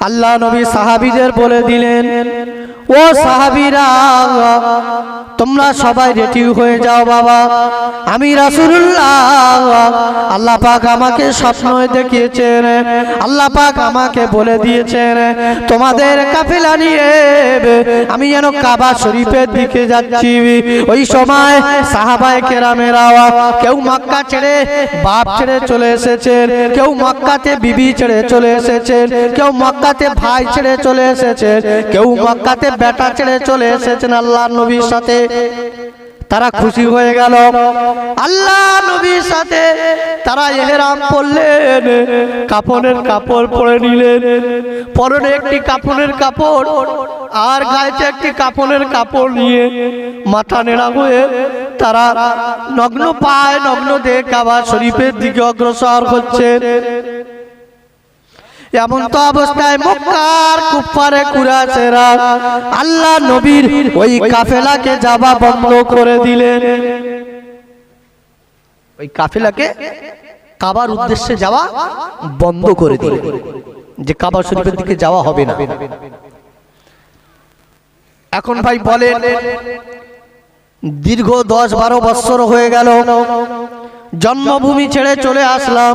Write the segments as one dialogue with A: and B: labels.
A: আল্লাহ নবী সাহাবিদের বলে দিলেন ও সাহাবিরা, তোমরা সবাই রেডি হয়ে যাও বাবা। আমি রাসূলুল্লাহ, আল্লাহ পাক আমাকে স্বপ্ন দেখিয়েছেন, আল্লাহ পাক আমাকে বলে দিয়েছেন, তোমাদের কাফেলা নিয়ে আমি যেন কাবা শরীফের দিকে যাচ্ছি। ওই সময় সাহাবায়ে কেরামেরা, কেউ মক্কা ছেড়ে বাপ ছেড়ে চলে এসেছেন, কেউ মক্কাতে বিবি ছেড়ে চলে এসেছেন, কেউ মক্কাতে ভাই ছেড়ে চলে এসেছেন, কেউ মক্কাতে বেটা ছেড়ে চলে এসেছেন আল্লাহ নবীর সাথে। তারা খুশি হয়ে গেল। আল্লাহ নবীর সাথে তারা এহেরাম পরলেন কাপড়ের কাপড় পরে নিলেন। পরনে একটি কাপড়ের কাপড় আর গায়েতে একটি কাপড়ের কাপড় নিয়ে মাথা নেড়া হয়ে তারা নগ্ন পায় নগ্ন দেহ কাবা শরীফের দিকে অগ্রসর হচ্ছে এমন তো অবস্থায় মক্কার কুফারে কুরাছেরা আল্লাহ নবীর ওই কাফেলাকে যাবা বন্ধ করে দিলেন। ওই কাফেলাকে কাবার উদ্দেশ্যে যাওয়া বন্ধ করে দিলেন। যে কাবা শরীফের দিকে যাওয়া হবে না। এখন ভাই বলেন, দীর্ঘ দশ বারো বৎসর হয়ে গেল জন্মভূমি ছেড়ে চলে আসলাম।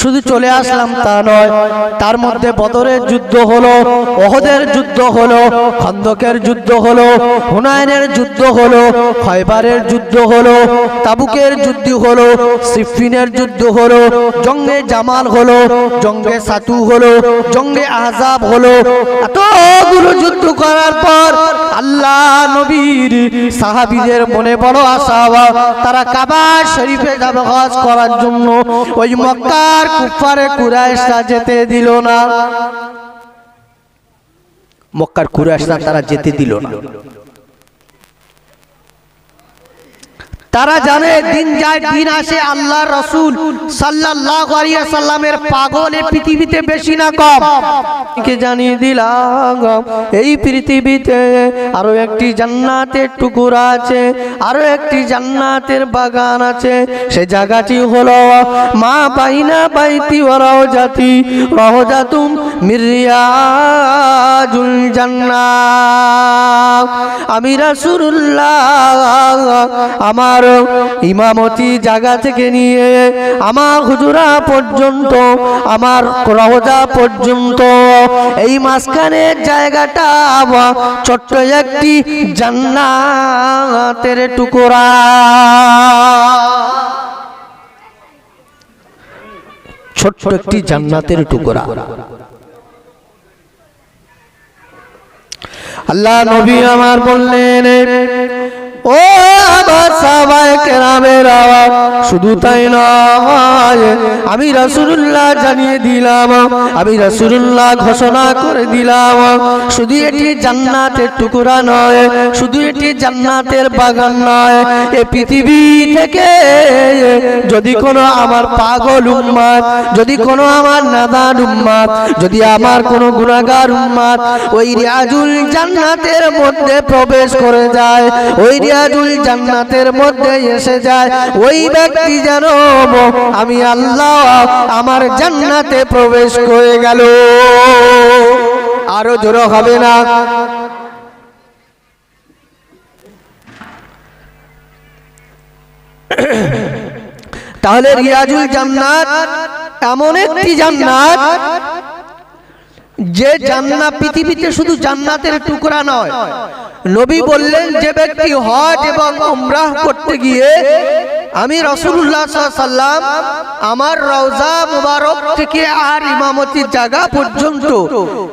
A: শুধু চলে আসলাম তা নয়, তার মধ্যে বদরের যুদ্ধ হলো, ওহদের যুদ্ধ হলো, খন্দকের যুদ্ধ হলো, হুনায়নের যুদ্ধ হলো, খয়বারের যুদ্ধ হলো, তাবুকের যুদ্ধ হলো, সিফিনের যুদ্ধ হলো, জঙ্গে জামাল হলো, জঙ্গে সাতু হলো, জঙ্গে আহজাব হলো। এতগুলো যুদ্ধ করার পর আল্লাহ নবীর সাহাবীদের মনে বড় আশা তারা কাবা শরীফে যাবে হজ করার জন্য ওই মক্কার কুফারে কুরাইশরা যেতে দিল না। মক্কার কুরাইশরা তারা যেতে দিল না। তারা জানে দিন যায়, দিন আসে আল্লাহ রসুল সাল্লাল্লাহু সাল্লামের পাগল এই পৃথিবীতে বেশি না কম। জানিয়ে দিলাম এই পৃথিবীতে আরও একটি জান্নাতের টুকুরা আছে, আরও একটি জান্নাতের বাগান আছে। সে জায়গাটি হলো মা বাইনা বাইতি ওরাও জাতি রহজাতুম মিরিয়াজুল জান্নাত। আমি রাসূলুল্লাহ, আমার ইমামতি জায়গা থেকে নিয়ে আমার হুজুরা পর্যন্ত, আমার রওজা পর্যন্ত। এই মাঝখানের জায়গাটা ছোট্ট একটি জান্নাতের টুকরা। ছোট্ট একটি জান্নাতের টুকরা। আল্লাহ নবী আমার বললেন ও আমার সাহাবায়ে কেরামের আওয়াজ। শুধু তাই নয়, আমি রাসূলুল্লাহ জানিয়ে দিলাম, আমি রাসূলুল্লাহ ঘোষণা করে দিলাম, শুধু এটি জান্নাতের টুকরা নয়, শুধু এটি জান্নাতের বাগান নয়, এ পৃথিবী থেকে যদি কোনো আমার পাগল উম্মাদ, যদি কোনো আমার নাদান উম্মাদ, যদি আমার কোনো গুনাহগার উম্মাদ ওই রিয়াজুল জান্নাতের মধ্যে প্রবেশ করে যায়, ওই রিয়াজুল জান্নাতের মধ্যে এসে যায়। ওই ব্যক্তি যেন আমি আল্লাহ, আমার জান্নাতে প্রবেশ করে গেল। আরও জোর হবে না? তাহলে রিয়াজুল জান্নাত এমন একটি জান্নাত যে জান্নাত পৃথিবীতে শুধু জান্নাতের টুকরা নয়, নবী বললেন, যে ব্যক্তি হজ এবং উমরাহ করতে গিয়ে আমি রসুল্লাহ সাল্লাম আমার রওজা মুবারক থেকে আর ইমামতির জায়গা পর্যন্ত,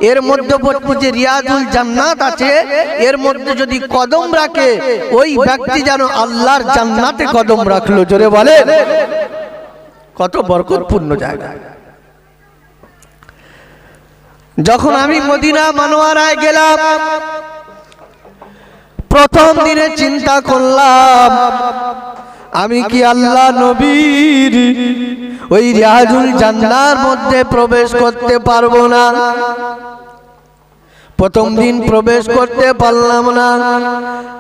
A: এর মধ্যবর্তী যে রিয়াজুল জান্নাত আছে, এর মধ্যে যদি কদম রাখে, ওই ব্যক্তি যেন আল্লাহর জান্নাতে কদম রাখল, জোরে বলে কত বরকতপূর্ণ জায়গা। যখন আমি মদিনা মানোয়ারায় গেলাম, প্রথম দিনে চিন্তা করলাম, আমি কি আল্লাহ নবীর ওই রিয়াজুল জান্নার মধ্যে প্রবেশ করতে পারব না? প্রথম দিন প্রবেশ করতে পারলাম না।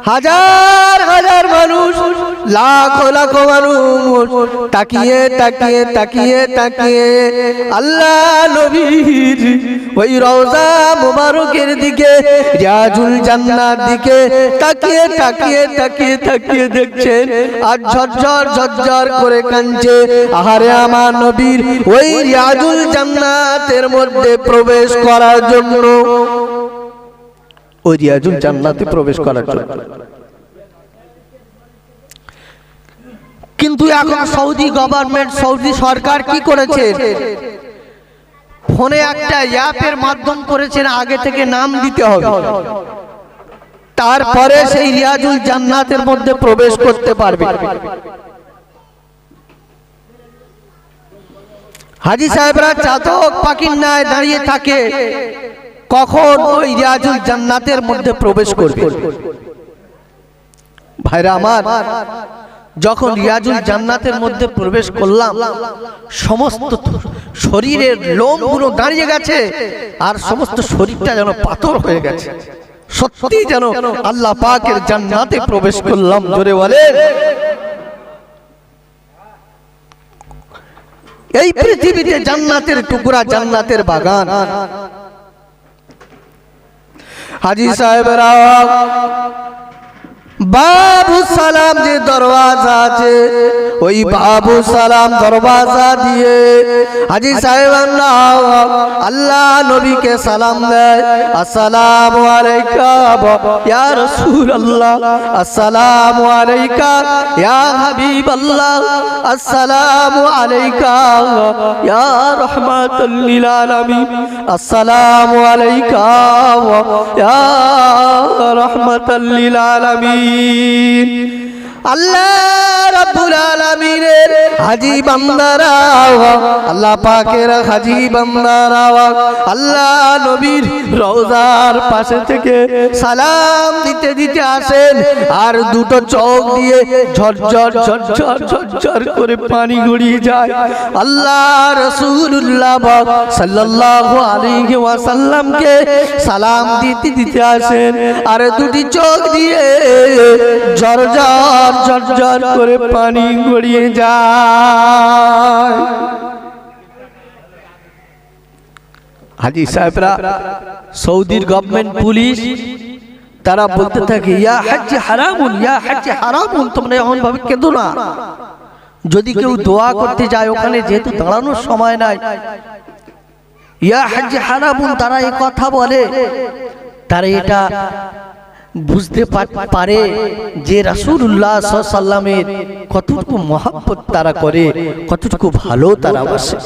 A: হাজার হাজার মানুষ লাখ লাখ মানুষ তাকিয়ে তাকিয়ে তাকিয়ে তাকিয়ে আল্লাহ নবীর ওই রওজা মুবারকের দিকে রিয়াজুল জান্নাত দিকে তাকিয়ে তাকিয়ে তাকিয়ে তাকিয়ে দেখছেন আর ঝরঝর ঝরঝর করে কাঁদছে। আহারে আমার নবীর ওই রিয়াজুল জান্নাতের মধ্যে প্রবেশ করার জন্য। ওই রিয়াজুল জান্নাতে প্রবেশ করার জন্য। কিন্তু এখন সৌদি গভর্নমেন্ট সৌদি সরকার কি করেছে? ফোনে একটা অ্যাপের মাধ্যম করেছেন আগে থেকে নাম দিতে হবে। তারপরে সেই রিয়াজুল জান্নাতের মধ্যে প্রবেশ করতে পারবে। হাজি সাহেবরা চাতক পাখির ন্যায় দাঁড়িয়ে থাকে। কখন ওই রিয়াজুল জান্নাতের মধ্যে প্রবেশ করবে? ভাইরা আমার, যখন রিয়াজুল জান্নাতের মধ্যে প্রবেশ করলাম, সমস্ত শরীরের লোমগুলো দাঁড়িয়ে গেছে আর সমস্ত শরীরটা যেন পাথর হয়ে গেছে। সত্যি যেন আল্লাহ পাকের জান্নাতে প্রবেশ করলাম, জোরে বলে এই পৃথিবীতে জান্নাতের টুকরা জান্নাতের বাগান। হাজি সাহেবেরা বাবু সালাম যে দরওয়াজা আছে, ওই বাবু সালাম দরওয়াজা দিয়ে হাজি সাহেব আল্লাহ নবীকে সালাম দেয়, আসসালামু আসসালামু আসসালামু আসসালামু আলাইকা, ইয়া العالمين থেকে সালাম আর দুটো চোখ দিয়ে ঝরঝর ঝরঝর ঝরঝর করে পানি গড়িয়ে যায়। আল্লাহ রাসূলুল্লাহ সাল্লাল্লাহু আলাইহি ওয়াসাল্লামকে সালাম দিতে দিতে আসেন। আর দুটি চোখ দিয়ে ঝরঝর ঝরঝর করে পানি গড়িয়ে যায়। হাজি সাহেবরা, সৌদির গভর্নমেন্ট পুলিশ তারা বলতে থাকে, ইয়া হাজ্জি হারামুন, ইয়া হাজ্জি হারামুন, তোমরা এমন ভাবে কেঁদো না। যদি কেউ দোয়া করতে যায় ওখানে, যেহেতু দাঁড়ানোর সময় নাই, ইয়া হাজ্জি হারামুন, তারা এই কথা বলে। তারা এটা বুঝতে পারে যে রাসূলুল্লাহ সাল্লামের কতটুকু মহাব্বত তারা করে, কতটুকু ভালো তারা বাসে।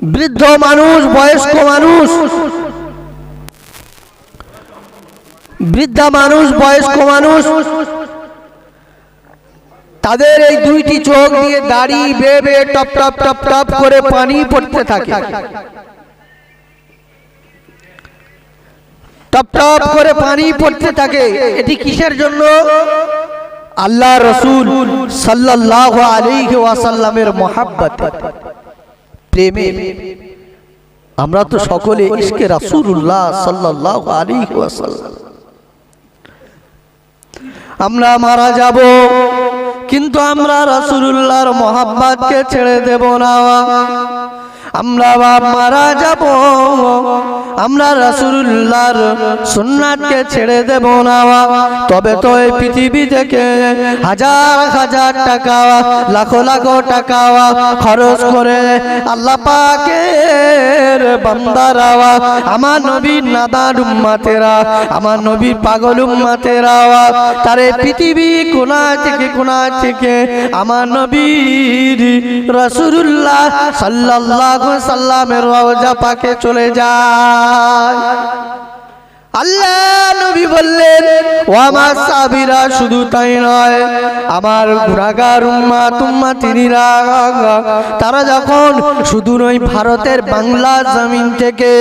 A: বৃদ্ধ মানুষ, বয়স্ক মানুষ, বৃদ্ধা মানুষ, বয়স্ক মানুষ, তাদের এই দুইটি চোখ দিয়ে দাড়ি বেবে টপ টপ টপ টপ করে পানি পড়তে থাকে। টপ টপ করে পানি পড়তে থাকে। এটি কিসের জন্য? আল্লাহ রসুল সাল্লাল্লাহু আলাইহি ওয়াসাল্লামের মহাব্বত। প্রেমে আমরা তো সকলে ইশকে রাসূলুল্লাহ সাল্লাল্লাহু আলাইহি ওয়াসাল্লাম। আমরা মারা যাব, কিন্তু আমরা রাসূলুল্লাহর মহাব্বতকে ছেড়ে দেব না। আমরা মারা যাব। আমরা রাসূলুল্লাহর সুন্নাতকে ছেড়ে দেব না তবে তো এই পৃথিবী থেকে হাজার হাজার টাকা, লাখো লাখো টাকা খরচ করে আল্লাহ পাকের বান্দারা, আমার নবীর নাদার উম্মাতেরা, আমার নবীর পাগল উম্মাতেরা, তারে পৃথিবী কোনা থেকে কোনা থেকে আমার নবীর রাসূলুল্লাহ সাল্লাল্লাহু সাল্লামের রওজা পাকে চলে যায়। আল্লাহ নবী বললেন, ও আমার সাবিরা শুধু তাই নয়, আমার তুম্মা তারা যখন ভারতের বাংলা জমিন থেকে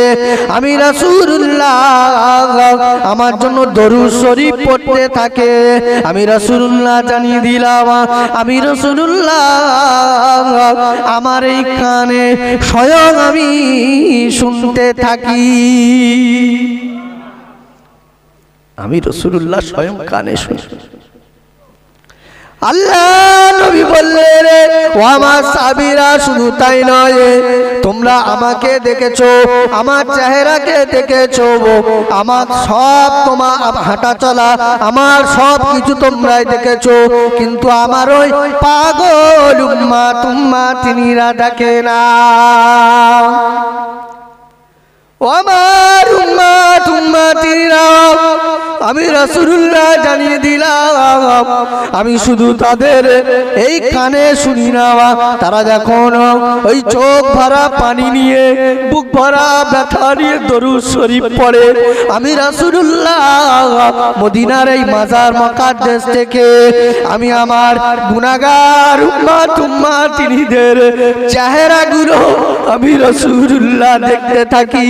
A: আমার জন্য দরুদ শরীফ পড়তে থাকে, আমি রাসূলুল্লাহ জানিয়ে দিলাম, আমি রাসূলুল্লাহ, আমার এই কানে স্বয়ং আমি শুনতে থাকি। আমি রসুল্লাহ স্বয়ং কানে শুনি। আল্লাহ নবী বললেন ও আমার সাবিরা শুধু তাই নয় তোমরা আমাকে দেখেছ আমার চেহারাকে দেখেছ আমার সব তোমার হাঁটা চলা আমার সব কিছু তোমরাই দেখেছ কিন্তু আমার ওই পাগল উম্মা তুম্মা তিনিরা ডাকে না। আমার আমি রাসূলুল্লাহ জানিয়ে দিলাম, আমি শুধু তাদের এই কানে শুনি না, তারা যখন ওই চোখ ভরা পানি নিয়ে, বুক ভরা ব্যথা নিয়ে দরুদ শরীফ পড়ে, আমি রাসূলুল্লাহ মদিনার এই মাজার মকাদ্দেস থেকে, আমি আমার গুনাহগার উম্মা তুম্মা তিনিদের চেহারাগুলো আমি রাসূলুল্লাহ দেখতে থাকি।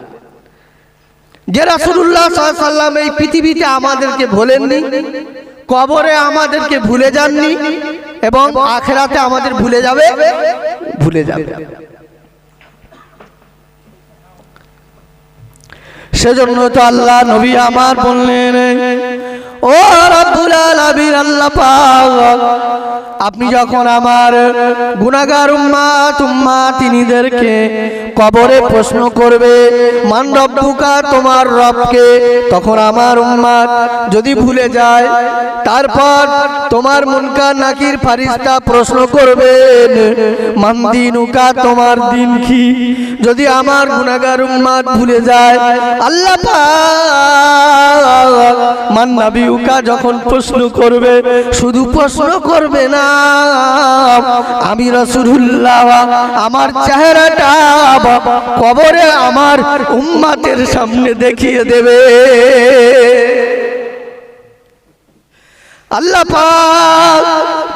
A: যে রাসুল্লাহ সাল্লাম এই পৃথিবীতে আমাদেরকে ভোলেননি, কবরে আমাদেরকে ভুলে যাননি এবং আখেরাতে আমাদের ভুলে যাবে ভুলে যাবে। সেজন্য তো আল্লাহ নবী আমার বললেন ও রব্বুল আলামিন, আল্লাহ পাক। আপনি যখন আমার গুনাহগার উম্মা তুম্মা তিনিদেরকে কবরে প্রশ্ন করবে, মান রব্বুকা, তোমার রবকে, তখন আমার উম্মাত যদি ভুলে যায়, তারপর তোমার মুনকার নাকির ফারিস্তা প্রশ্ন করবেন, মান দিনুকা, তোমার দিন কি? যদি আমার গুনাহগার উম্মাত ভুলে যায়, আল্লাহ পাক, মান নাবিউকা যখন প্রশ্ন করবে, শুধু প্রশ্ন করবে না, আমি রাসূলুল্লাহ, আমার চেহারাটা কবরে আমার উম্মাতের সামনে দেখিয়ে দেবে। আল্লাহ পাক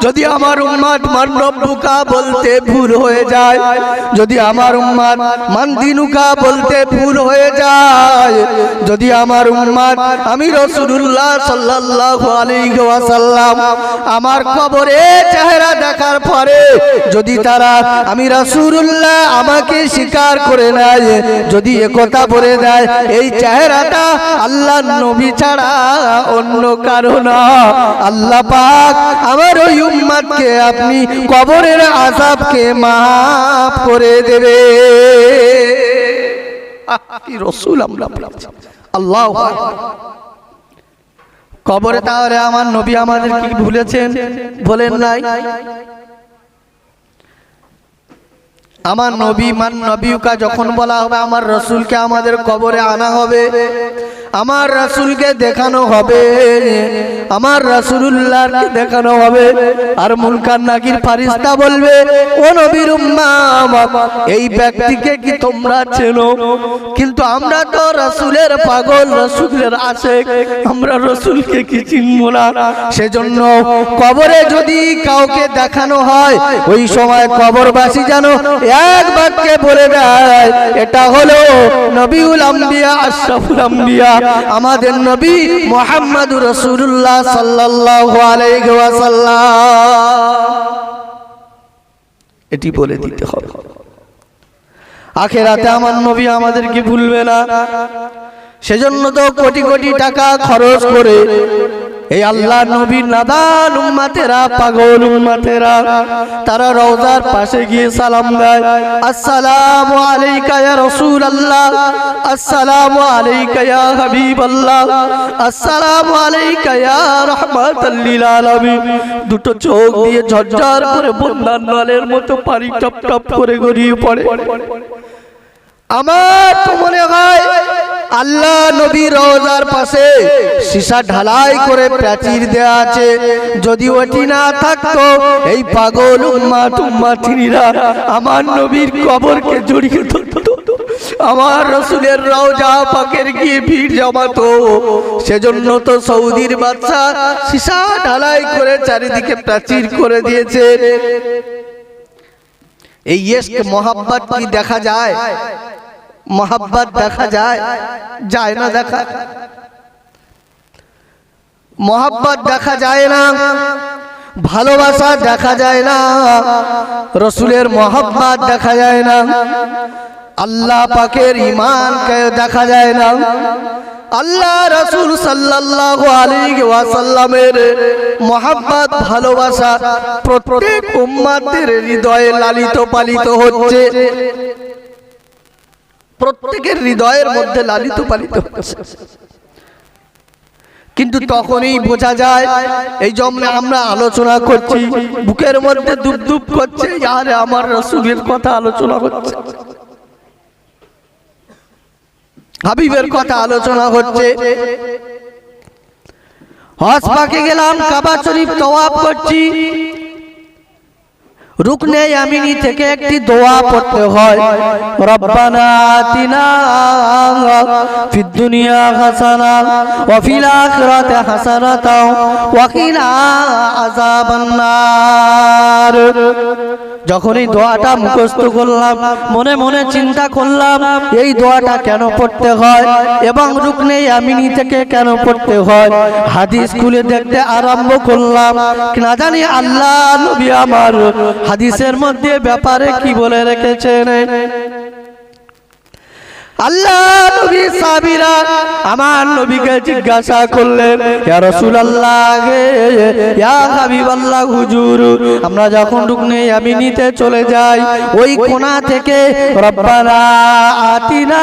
A: যদি আমার উম্মাদ মান রব্বুকা বলতে ভুল হয়ে যায়, যদি আমার উম্মাদ মান দিনুকা বলতে ভুল হয়ে যায়, যদি আমার উম্মাদ আমি রাসূলুল্লাহ সাল্লাল্লাহু আলাইহি ওয়াসাল্লাম আমার কবরে চেহারা দেখার পরে যদি তারা আমি রাসূলুল্লাহ আমাকে স্বীকার করে নেয়, যদি একথা বলে দেয়, এই চেহারাটা আল্লাহ নবী ছাড়া অন্য কারও না। আল্লাহ পাক আমার ওই উম্মাদকে আপনি কবরের আজাবকে মাফ করে দেবে। রসুল আমরা আল্লাহ কবরে তাহলে আমার নবী আমাদের কি ভুলেছেন? বলেন নাই। আমার নবী মান নবীকা যখন বলা হবে আমার রসুলকে আমাদের কবরে আনা হবে। আমার রসুলকে দেখানো হবে। আমার রসুল্লাহকে দেখানো হবে। আর মুলকার নাকির ফারিস্তা বলবে ও নবীর এই ব্যক্তিকে কি তোমরা চেনো? কিন্তু আমরা তো রসুলের পাগল রসুলের আশেক। আমরা রসুলকে কি চিনব না? সেজন্য কবরে যদি কাউকে দেখানো হয় ওই সময় কবরবাসী যেন এক বাক্যে বলে দেয়, এটা হলো নবিউল আম্বিয়া, আশরাফুল আম্বিয়া। আমাদের নবী মোহাম্মদুর রাসূলুল্লাহ সাল্লাল্লাহু আলাইহি ওয়াসাল্লাম। এটি বলে দিতে হবে। আখেরাতে আমার নবী আমাদেরকে ভুলবে না। সেজন্য তো কোটি কোটি টাকা খরচ করে এই আল্লাহ নবী নাদান উম্মাতেরা, পাগল উম্মাতেরা, তারা রওজার পাশে গিয়ে সালাম দেয়। আসসালামু আলাইকা ইয়া রাসূলুল্লাহ, আসসালামু আলাইকা ইয়া হাবিবাল্লাহ, আসসালামু আলাইকা ইয়া রাহমাতাল লিল আলামিন। দুটো চোখ দিয়ে ঝরঝর করে বন্যার নলের মতো পানি টপ টপ করে গড়িয়ে পড়ে। আমার তো মনে হয় আল্লাহ নবী রোজার পাশে সীসা ঢালাই করে প্রাচীর দেয়া আছে। যদি ওটি না থাকতো, এই পাগল উম্মা টুম্মা তিনিরা আমার নবীর কবরকে জড়িয়ে ধরতো। আমার রসুলের রওজা পাকের গিয়ে ভিড় জমাতো। সেজন্য তো সৌদির বাচ্চা সীসা ঢালাই করে চারিদিকে প্রাচীর করে দিয়েছে। এই ইয়েসকে মোহাব্বত কি দেখা যায়? মোহাব্বত দেখা যায় যায় না দেখা। মোহাব্বত দেখা যায় না, ভালোবাসা দেখা যায় না, রসুলের মোহাব্বত দেখা যায় না, আল্লাহ পাকের ইমানকে দেখা যায় না। আল্লাহ রসুল সাল্লাল্লাহু আলাইহি ওয়াসাল্লামের মোহাব্বত, ভালোবাসা প্রত্যেক উম্মাতের হৃদয়ে লালিত পালিত হচ্ছে। প্রত্যেকের হৃদয়ের মধ্যে লালিত পালিত হচ্ছে। কিন্তু তখনই বোঝা যায়, এই জন্য আমরা আলোচনা করছি, বুকের মধ্যে দুপ দুপ করছে আরে আমার রসুলের কথা আলোচনা হচ্ছে। হাবিবের কথা আলোচনা হচ্ছে। হজ পাকে গেলাম, কাবা শরীফ তওয়াব করছি। রুকনে আমিনি থেকে একটি দোয়া পড়তে হয়। রব্বানা আতিনা ফিদ দুনিয়া হাসানা ওয়া ফিল আখিরাতি নার যখন এই দোয়াটা মুখস্থ করলাম মনে মনে চিন্তা করলাম এই দোয়াটা কেন পড়তে হয়? এবং রুকনে আমিনি থেকে কেন পড়তে হয়? হাদিস খুলে দেখতে আরম্ভ করলাম। না জানি আল্লাহ নবী আমার হাদিসের মধ্যে ব্যাপারে কি বলে রেখেছেন? আমার যখন রুকনে ইয়ামিনিতে চলে যাই ওই কোণা থেকে রব্বানা কিনা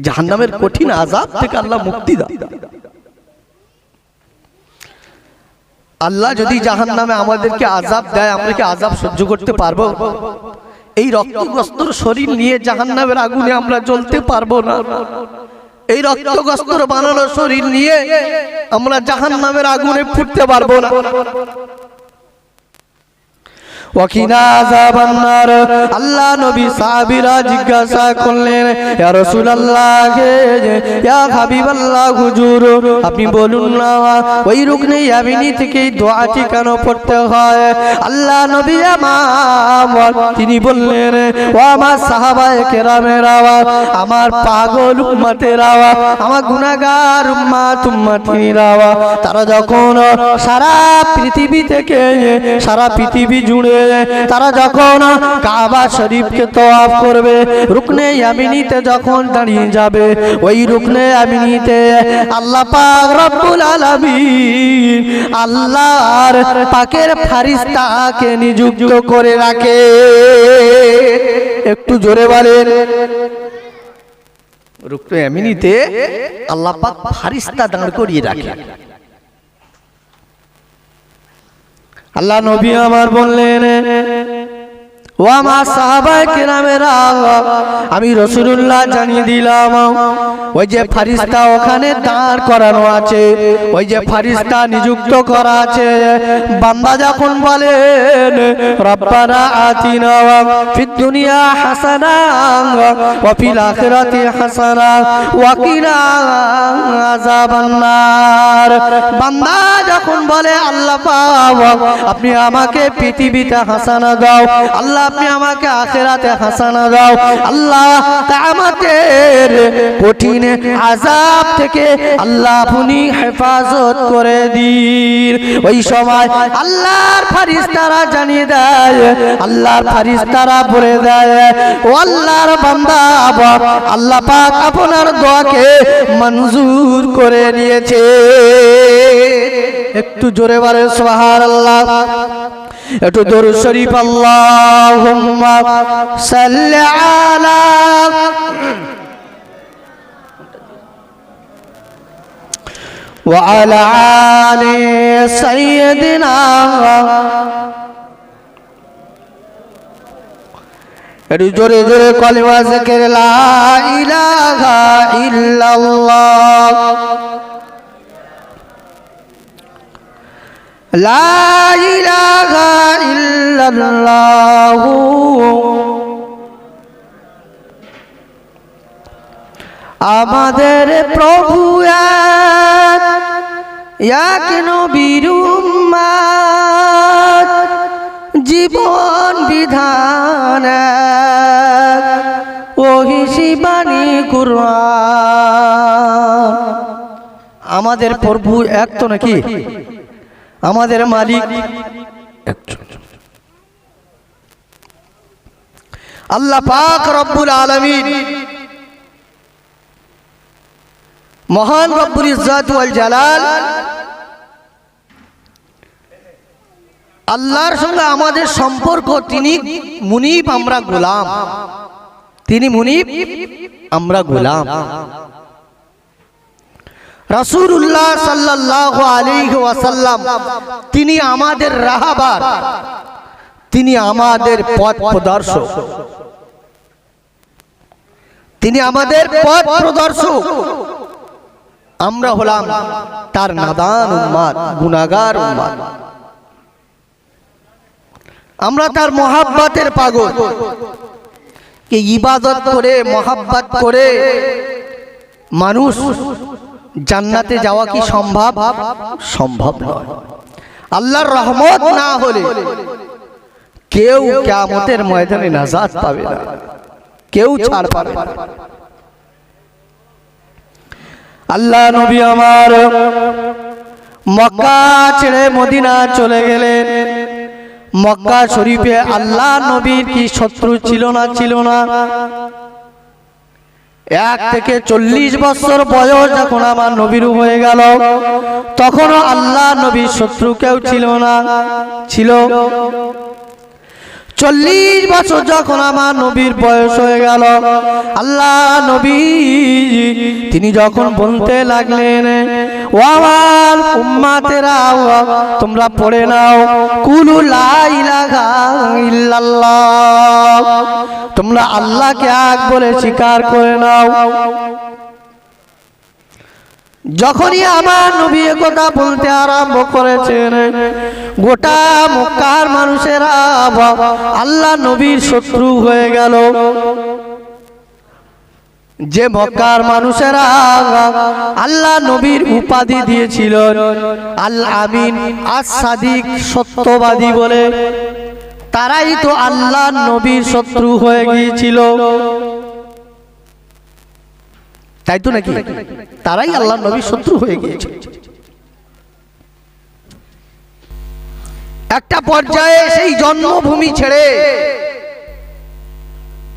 A: জাহান্নামের কঠিন আজাব থেকে আল্লাহ মুক্তি দাও আল্লাহ যদি জাহান্নামে আমাদেরকে আজাব দেয় আমরা কি আজাব সহ্য করতে পারব? এই রক্তগ্রস্ত শরীর নিয়ে জাহান্নামের আগুনে আমরা জ্বলতে পারব না। এই রক্তগ্রস্ত বানানো শরীর নিয়ে আমরা জাহান্নামের আগুনে ফুটতে পারব না। আল্লাহ নবী জিজ্ঞাসা আপনি বলুন না, ওই রুকনে ইয়ামিনি থেকে দোয়াটি কেন পড়তে হয়? আল্লাহ নবী আমার তিনি বললেন, ও আমার সাহাবায়ে কেরামেরা আমার পাগল উম্মতেরা আমার গুনাহগার উম্মাত উম্মাতিরা তারা যখন সারা পৃথিবী থেকে, সারা পৃথিবী জুড়ে তারা যখন কাবা শরীফকে তওয়াফ করবে, রুকনে ইয়ামিনিতে যখন দাঁড়িয়ে যাবে, ওই রুকনে ইয়ামিনিতে আল্লাহ পাক রব্বুল আলামিন আল্লাহর পাকের ফারিস্তাকে নিযুক্ত করে রাখে। একটু জোরে বলেন। রুকনে ইয়ামিনিতে আল্লাহ পাক ফারিস্তা দাঁড় করিয়ে রাখে। আল্লাহ নবী আমার বললেন, ও আমার সাহাবায়ে কেরামেরা, আমি রসুলুল্লাহ জানিয়ে দিলাম, ওই যে ফারিস্তা ওখানে দাঁড় করানো আছে, ওই যে ফারিস্তা নিযুক্ত করা আছে, বান্দা যখন বলেন, রব্বানা আতিনা ফিদ দুনিয়া হাসানা ওয়া আখিরাতি হাসানা ওয়া কিনা আযাবান নার বান্দা যখন বলে, আল্লাহ আপনি আমাকে পৃথিবীতে হাসানা দাও। আল্লাহ, আপনি আমাকে আখেরাতে হাসানা দাও। আল্লাহ কামাতের কঠিন আজাব থেকে আল্লাহ আপনি হেফাজত করে দিন। ওই সময় আল্লাহর ফারিস্তারা জানিয়ে দেয়, আল্লাহর ফারিস্তারা বলে দেয়, ও আল্লাহর বান্দা, আল্লাহ পাক আপনার দোয়াকে মঞ্জুর করে নিয়েছে একটু জোরে বারে সোহার আল্লাহ একটু দরুদ শরীফ আল্লাহুম্মা সাল্লি আলা وعلى آل سيدنا একটু জোরে জোরে কলিমা জিকির লা ইলাহা ইল্লাল্লাহ লা ইলাহা ইল্লাল্লাহ। আমাদের প্রভু এক, নবীর জীবন বিধান ওহি শিবানী কুরআন। আমাদের প্রভু এক তো নাকি? আমাদের মালিক। আল্লাহ পাক রব্বুল আলমিন মহান রব্বুল ওয়াল জালাল আল্লাহর সঙ্গে আমাদের সম্পর্ক তিনি মুনিব আমরা গোলাম। তিনি মুনিব আমরা গোলাম। রাসূলুল্লাহ সাল্লাল্লাহু আলাইহি ওয়াসাল্লাম, তিনি আমাদের রাহাবার, তিনি আমাদের পথ প্রদর্শক। তিনি আমাদের পথ প্রদর্শক। আমরা হলাম তার নাদান উম্মাদ, গুনাহগার উম্মাদ। আমরা তার মহাব্বতের পাগল। ইবাদত করে, মহাব্বত করে মানুষ জান্নাতে যাওয়া কি সম্ভব? সম্ভব? নয়। আল্লাহর রহমত না হলে কেউ কিয়ামতের ময়দানে নাজাত পাবে না। কেউ ছাড় পাবে না। আল্লাহ নবী আমার মক্কা ছেড়ে মদিনা চলে গেলেন। মক্কা শরীফে আল্লাহ নবীর কি শত্রু ছিল না ছিল না? এক থেকে চল্লিশ বছর বয়স যখন আমার নবীর হয়ে গেল, তখনও আল্লাহ নবীর শত্রু কেউ ছিল না, ছিল। চল্লিশ বছর যখন আমার নবীর বয়স হয়ে গেল, আল্লাহ নবী, তিনি যখন বলতে লাগলেন ও উম্মাতেরা, তোমরা পড়ে নাও। কুলু লা ইলাহা ইল্লাল্লাহ। তোমরা আল্লাহকে এক বলে স্বীকার করে নাও। যখনই আমার নবী কথা বলতে আরম্ভ করেছেন, গোটা মক্কার মানুষেরা আল্লাহ নবীর শত্রু হয়ে গেল। যে মক্কার মানুষেরা আল্লাহ নবীর উপাধি দিয়েছিল। আল আমিন, আস সাদিক সত্যবাদী বলে। তারাই তো আল্লাহ নবীর শত্রু হয়ে গিয়েছিল। তাই তো নাকি? তারাই আল্লাহ নবীর শত্রু হয়ে গিয়েছে। একটা পর্যায়ে সেই জন্মভূমি ছেড়ে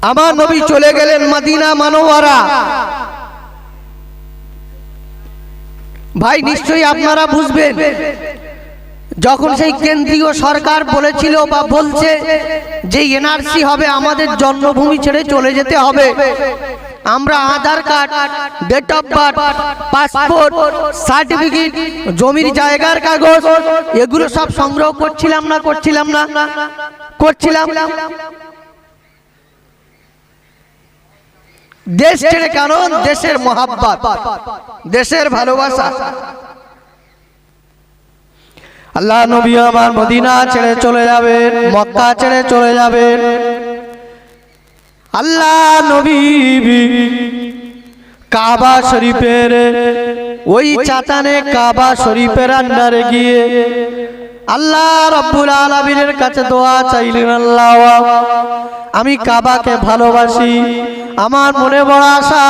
A: আমার নবী চলে গেলেন মাদিনা মানোয়ারা ভাই, নিশ্চয়ই আপনারা বুঝবেন, যখন সেই কেন্দ্রীয় সরকার বলেছিল বা বলছে যে এনআরসি হবে, আমাদের জন্মভূমি ছেড়ে চলে যেতে হবে। আমরা Aadhaar card date of birth passport certificate জমির জায়গার কাগজ, এগুলো সব সংগ্রহ করছিলাম না করছিলাম না, করছিলাম। দেশ ছেড়ে কারণ দেশের মহাব্বত। দেশের ভালোবাসা। আল্লাহ নবী আমার মদিনা ছেড়ে চলে যাবেন মক্কা ছেড়ে চলে যাবেন। আল্লাহ নবী কাবা শরীফের ওই চাতানে কাবা শরীফের আন্ডারে গিয়ে আল্লাহ রব্বুল আলমিনের কাছে দোয়া চাইলেন আল্লাহ আমি কাবাকে ভালোবাসি আমার মনে বড় আশা,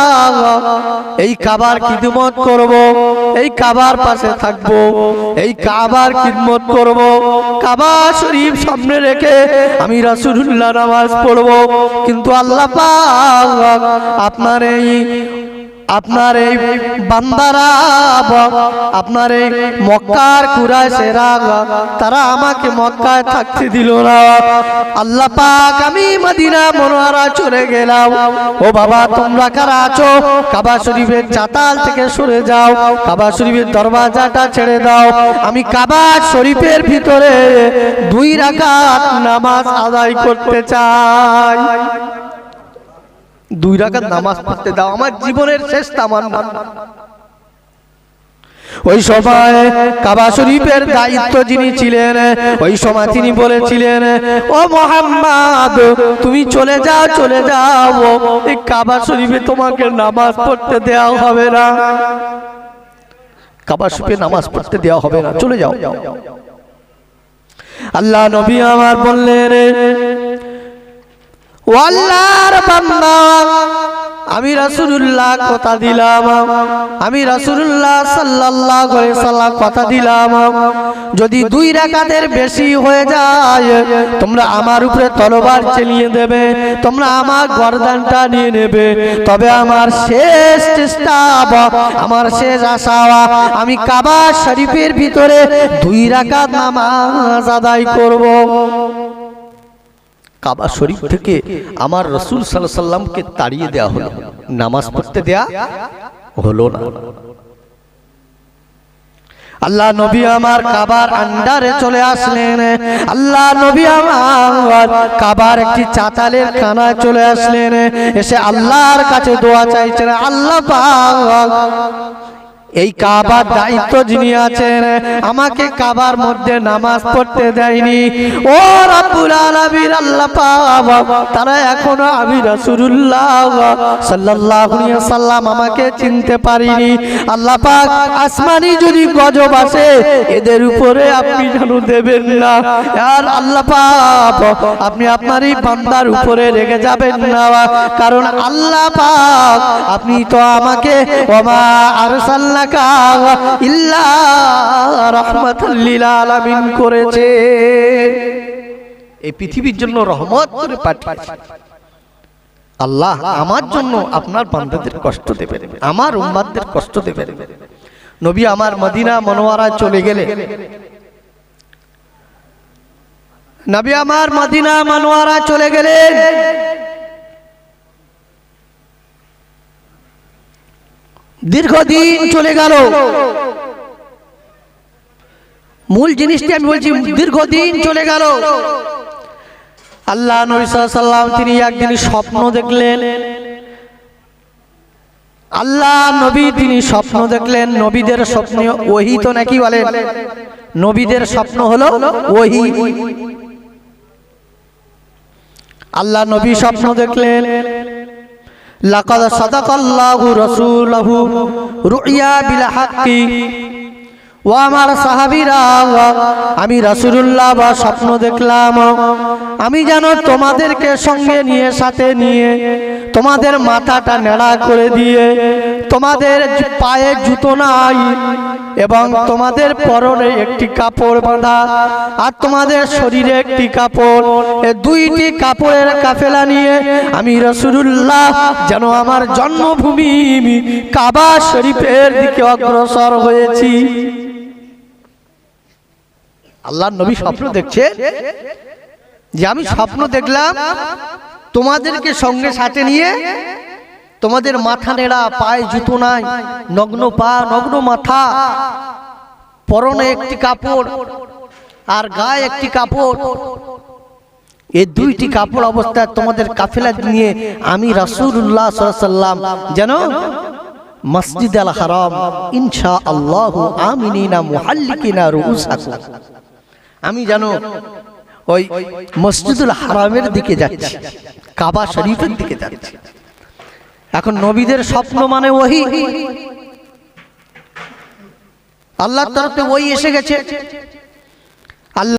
A: এই কাবার খিদমত করব, এই কাবার পাশে থাকব, এই কাবার খিদমত করব কাবা শরীফ সামনে রেখে আমি রাসূলুল্লাহ নামাজ পড়ব। কিন্তু আল্লাহ পাক আপনার এই আপনার এই বান্দারা আপনার এই মক্কার কুরাইশেরা, তারা আমাকে মক্কায় থাকতে দিল না। আল্লাহ পাক, আমি মদিনা মনোয়ারা চলে গেলাম। ও বাবা, তোমরা কারা আছো? কাবা শরীফের চাতাল থেকে সরে যাও। কাবা শরীফের দরওয়াজাটা ছেড়ে দাও। আমি কাবা শরীফের ভিতরে দুই রাকাত নামাজ আদায় করতে চাই। দুই রাকাত নামাজ পড়তে দাও, আমার জীবনের শেষ তামান্না। ওই সময় কাবা শরীফের দায়িত্ব যিনি ছিলেন, ওই সময় তিনি বলেছিলেন, ও মোহাম্মদ, তুমি চলে যাও চলে যাও, এই কাবা শরীফে তোমাকে নামাজ পড়তে দেওয়া হবে না। কাবা শরীফে নামাজ পড়তে দেওয়া হবে না, চলে যাও। আল্লাহ নবী আমার বললেন আমি রাসূলুল্লাহ কথা দিলাম। আমি রাসূলুল্লাহ সাল্লাল্লাহু আলাইহি কথা দিলাম। যদি দুই রাকাতের বেশি হয়ে যায়, তোমরা আমার উপরে তলোয়ার চালিয়ে দেবে, তোমরা আমার গর্দানটা নিয়ে নেবে। তবে আমার শেষ চেষ্টা আমার শেষ আশা আমি কাবা শরীফের ভিতরে দুই রাকাত নামাজ আদায় করব। কাবা শরীফ থেকে আমার রসুল সাল্লাহ সাল্লামকে তাড়িয়ে দেওয়া হলো। নামাজ পড়তে দেয়া হলো না। আল্লাহ নবী আমার কাবার আন্ডারে চলে আসলেন। আল্লাহ নবী আমার কাবার একটি চাতালের কানায় চলে আসলেন। এসে আল্লাহর কাছে দোয়া চাইছেন, আল্লাহ এই কাবার দায়িত্ব যিনি আছেন আমাকে কাবার মধ্যে নামাজ পড়তে দেয়নি। ও রাব্বুল আলামিন আল্লাহ পাক তারা এখনও আমি রাসূলুল্লাহ সাল্লাল্লাহু আলাইহি সাল্লাম আমাকে চিনতে পারিনি। আল্লাহ পাক আসমানি যদি গজব আসে এদের উপরে আপনি যেন দেবেন না। আর আল্লাহ পাক আপনি আপনার এই বান্দার উপরে রেগে যাবেন না। কারণ আল্লাহ পাক আপনি তো আমাকে ওমা পৃথিবীর জন্য রহমত করে আল্লাহ আমার জন্য আপনার বান্দাদের কষ্ট দেবেন, আমার উম্মাদদের কষ্ট দেবেন। নবী আমার মদিনা মনোয়ারা চলে গেলে। নবী আমার মদিনা মনোয়ারা চলে গেলেন। দীর্ঘদিন চলে গেল। মূল জিনিসটি আমি বলছি, দীর্ঘদিন চলে গেল। আল্লাহ নবী সাল্লাম তিনি একদিন স্বপ্ন দেখলেন। আল্লাহ নবী তিনি স্বপ্ন দেখলেন, নবীদের স্বপ্ন ওহি তো নাকি বলে নবীদের স্বপ্ন হলো ওহি। আল্লাহ নবী স্বপ্ন দেখলেন। লাকাদ সাদাকাল্লাহু রাসূলহু রুইয়া বিল হাক্কি ও আমার সাহাবীরা আমি রাসূলুল্লাহ বা স্বপ্ন দেখলাম। আমি যেন তোমাদেরকে সঙ্গে নিয়ে, সাথে নিয়ে তোমাদের মাথাটা নেড়া করে দিয়ে তোমাদের পায়ে জুতো নাই এবং তোমাদের পরনে একটি কাপড় বাঁধা, আর তোমাদের শরীরে একটি কাপড়। এ দুইটি কাপড়ের কাফেলা নিয়ে আমি রসুল্লাহ যেন আমার জন্মভূমি কাবা শরীফের দিকে অগ্রসর হয়েছি। আল্লাহ নবী স্বপ্ন দেখছে যে আমি স্বপ্ন দেখলাম তোমাদেরকে সঙ্গে সাথে নিয়ে তোমাদের মাথা নেড়া পায়ে জুতো নাই নগ্ন পা নগ্ন মাথা। পরনে একটি কাপড় আর গায়ে একটি কাপড়। এই দুইটি কাপড় অবস্থায় তোমাদের কাফেলা নিয়ে আমি রাসূলুল্লাহ সাল্লাম যেন মসজিদ আল হারাম ইনশা আল্লাহ আমিনিনা মুহাল্লিকিনা রুউসাকুম আমি জানো ওই মসজিদুল হারামের দিকে যাচ্ছি কাবা শরীফের দিকে যাচ্ছি। এখন নবীদের স্বপ্ন মানে ওহি। আল্লাহ তরফে ওই এসে গেছে।